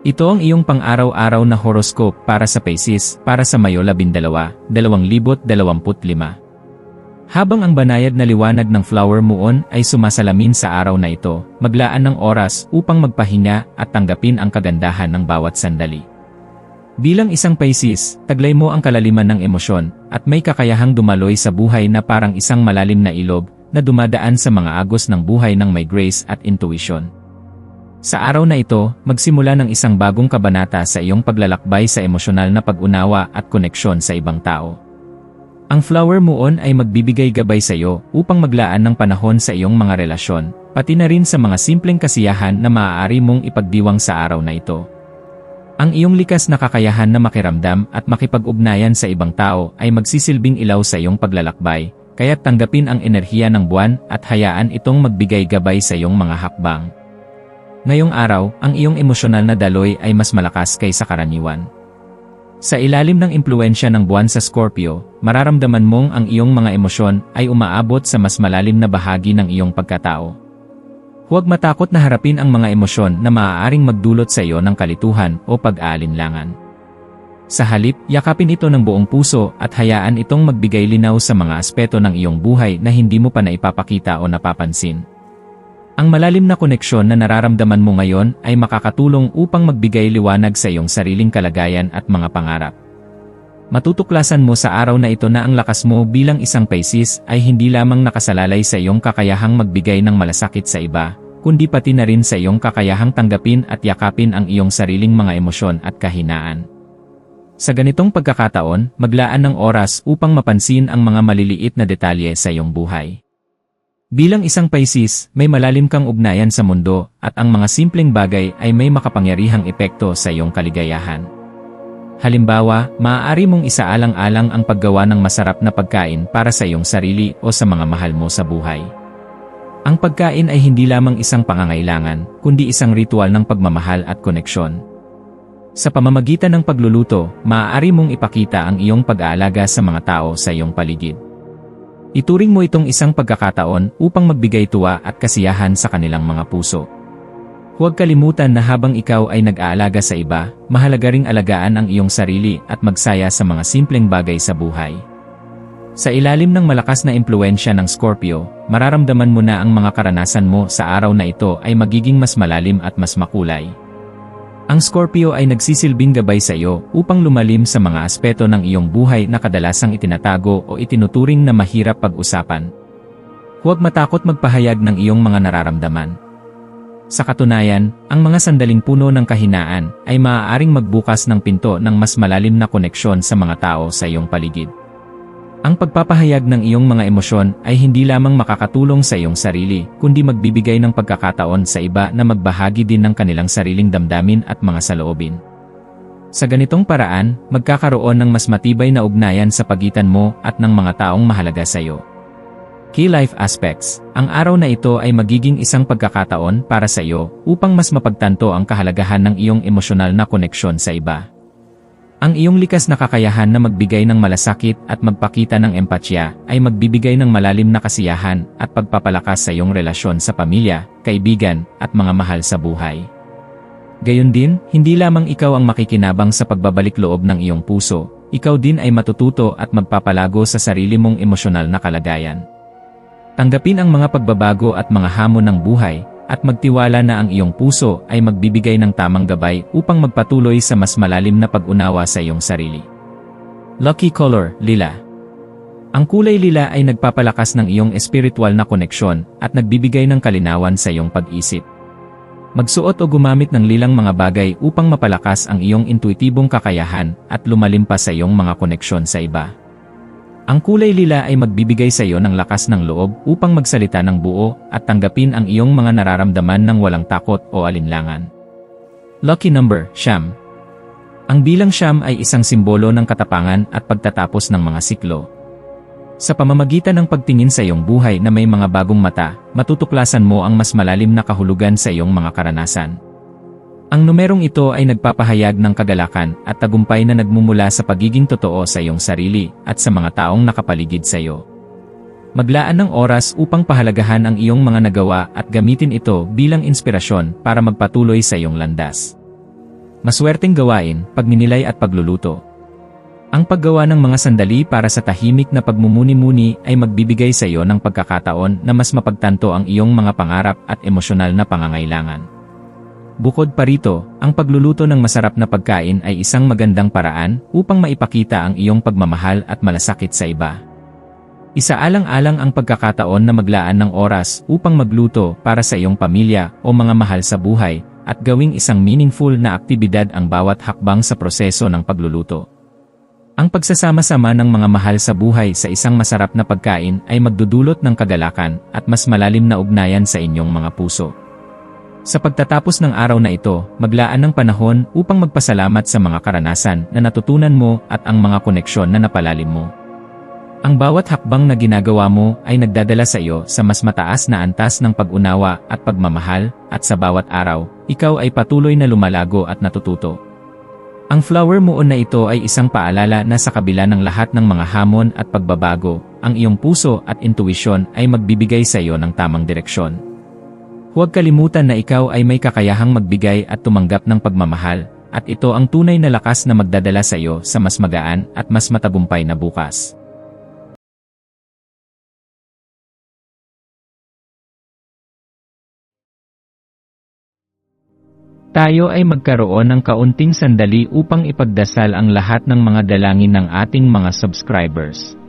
Ito ang iyong pang-araw-araw na horoscope para sa Pisces para sa Mayo 12, 2025. Habang ang banayad na liwanag ng flower moon ay sumasalamin sa araw na ito, maglaan ng oras upang magpahinga at tanggapin ang kagandahan ng bawat sandali. Bilang isang Pisces, taglay mo ang kalaliman ng emosyon at may kakayahang dumaloy sa buhay na parang isang malalim na ilog na dumadaan sa mga agos ng buhay ng may grace at intuition. Sa araw na ito, magsimula ng isang bagong kabanata sa iyong paglalakbay sa emosyonal na pag-unawa at koneksyon sa ibang tao. Ang Flower Moon ay magbibigay gabay sa iyo upang maglaan ng panahon sa iyong mga relasyon, pati na rin sa mga simpleng kasiyahan na maaari mong ipagdiwang sa araw na ito. Ang iyong likas na kakayahan na makiramdam at makipag-ugnayan sa ibang tao ay magsisilbing ilaw sa iyong paglalakbay, kaya't tanggapin ang enerhiya ng buwan at hayaan itong magbigay gabay sa iyong mga hakbang. Ngayong araw, ang iyong emosyonal na daloy ay mas malakas kaysa karaniwan. Sa ilalim ng impluensya ng buwan sa Scorpio, mararamdaman mong ang iyong mga emosyon ay umaabot sa mas malalim na bahagi ng iyong pagkatao. Huwag matakot na harapin ang mga emosyon na maaaring magdulot sa iyo ng kalituhan o pag-aalinlangan. Sa halip, yakapin ito ng buong puso at hayaan itong magbigay linaw sa mga aspeto ng iyong buhay na hindi mo pa naipapakita o napapansin. Ang malalim na koneksyon na nararamdaman mo ngayon ay makakatulong upang magbigay liwanag sa iyong sariling kalagayan at mga pangarap. Matutuklasan mo sa araw na ito na ang lakas mo bilang isang Pisces ay hindi lamang nakasalalay sa iyong kakayahang magbigay ng malasakit sa iba, kundi pati na rin sa iyong kakayahang tanggapin at yakapin ang iyong sariling mga emosyon at kahinaan. Sa ganitong pagkakataon, maglaan ng oras upang mapansin ang mga maliliit na detalye sa iyong buhay. Bilang isang Pisces, may malalim kang ugnayan sa mundo at ang mga simpleng bagay ay may makapangyarihang epekto sa iyong kaligayahan. Halimbawa, maaari mong isaalang-alang ang paggawa ng masarap na pagkain para sa iyong sarili o sa mga mahal mo sa buhay. Ang pagkain ay hindi lamang isang pangangailangan, kundi isang ritual ng pagmamahal at koneksyon. Sa pamamagitan ng pagluluto, maaari mong ipakita ang iyong pag-aalaga sa mga tao sa iyong paligid. Ituring mo itong isang pagkakataon upang magbigay tuwa at kasiyahan sa kanilang mga puso. Huwag kalimutan na habang ikaw ay nag-aalaga sa iba, mahalaga ring alagaan ang iyong sarili at magsaya sa mga simpleng bagay sa buhay. Sa ilalim ng malakas na impluensya ng Scorpio, mararamdaman mo na ang mga karanasan mo sa araw na ito ay magiging mas malalim at mas makulay. Ang Scorpio ay nagsisilbing gabay sa iyo upang lumalim sa mga aspeto ng iyong buhay na kadalasang itinatago o itinuturing na mahirap pag-usapan. Huwag matakot magpahayag ng iyong mga nararamdaman. Sa katunayan, ang mga sandaling puno ng kahinaan ay maaaring magbukas ng pinto ng mas malalim na koneksyon sa mga tao sa iyong paligid. Ang pagpapahayag ng iyong mga emosyon ay hindi lamang makakatulong sa iyong sarili, kundi magbibigay ng pagkakataon sa iba na magbahagi din ng kanilang sariling damdamin at mga saloobin. Sa ganitong paraan, magkakaroon ng mas matibay na ugnayan sa pagitan mo at ng mga taong mahalaga sa iyo. Key Life Aspects Ang araw na ito ay magiging isang pagkakataon para sa iyo upang mas mapagtanto ang kahalagahan ng iyong emosyonal na koneksyon sa iba. Ang iyong likas na kakayahan na magbigay ng malasakit at magpakita ng empatya ay magbibigay ng malalim na kasiyahan at pagpapalakas sa iyong relasyon sa pamilya, kaibigan, at mga mahal sa buhay. Gayon din, hindi lamang ikaw ang makikinabang sa pagbabalik loob ng iyong puso, ikaw din ay matututo at magpapalago sa sarili mong emosyonal na kalagayan. Tanggapin ang mga pagbabago at mga hamon ng buhay, at magtiwala na ang iyong puso ay magbibigay ng tamang gabay upang magpatuloy sa mas malalim na pag-unawa sa iyong sarili. Lucky Color, Lila Ang kulay lila ay nagpapalakas ng iyong espiritual na koneksyon at nagbibigay ng kalinawan sa iyong pag-isip. Magsuot o gumamit ng lilang mga bagay upang mapalakas ang iyong intuitibong kakayahan at lumalim pa sa iyong mga koneksyon sa iba. Ang kulay lila ay magbibigay sa iyo ng lakas ng loob upang magsalita ng buo at tanggapin ang iyong mga nararamdaman ng walang takot o alinlangan. Lucky number, Siyam. Ang bilang siyam ay isang simbolo ng katapangan at pagtatapos ng mga siklo. Sa pamamagitan ng pagtingin sa iyong buhay na may mga bagong mata, matutuklasan mo ang mas malalim na kahulugan sa iyong mga karanasan. Ang numerong ito ay nagpapahayag ng kagalakan at tagumpay na nagmumula sa pagiging totoo sa iyong sarili at sa mga taong nakapaligid sa iyo. Maglaan ng oras upang pahalagahan ang iyong mga nagawa at gamitin ito bilang inspirasyon para magpatuloy sa iyong landas. Maswerteng gawain, pagninilay at pagluluto. Ang paggawa ng mga sandali para sa tahimik na pagmumuni-muni ay magbibigay sa iyo ng pagkakataon na mas mapagtanto ang iyong mga pangarap at emosyonal na pangangailangan. Bukod pa rito, ang pagluluto ng masarap na pagkain ay isang magandang paraan upang maipakita ang iyong pagmamahal at malasakit sa iba. Isaalang-alang ang pagkakataon na maglaan ng oras upang magluto para sa iyong pamilya o mga mahal sa buhay at gawing isang meaningful na aktibidad ang bawat hakbang sa proseso ng pagluluto. Ang pagsasama-sama ng mga mahal sa buhay sa isang masarap na pagkain ay magdudulot ng kagalakan at mas malalim na ugnayan sa inyong mga puso. Sa pagtatapos ng araw na ito, maglaan ng panahon upang magpasalamat sa mga karanasan na natutunan mo at ang mga koneksyon na napalalim mo. Ang bawat hakbang na ginagawa mo ay nagdadala sa iyo sa mas mataas na antas ng pag-unawa at pagmamahal, at sa bawat araw, ikaw ay patuloy na lumalago at natututo. Ang flower moon na ito ay isang paalala na sa kabila ng lahat ng mga hamon at pagbabago, ang iyong puso at intuisyon ay magbibigay sa iyo ng tamang direksyon. Huwag kalimutan na ikaw ay may kakayahang magbigay at tumanggap ng pagmamahal, at ito ang tunay na lakas na magdadala sa iyo sa mas magaan at mas matagumpay na bukas. Tayo ay magkaroon ng kaunting sandali upang ipagdasal ang lahat ng mga dalangin ng ating mga subscribers,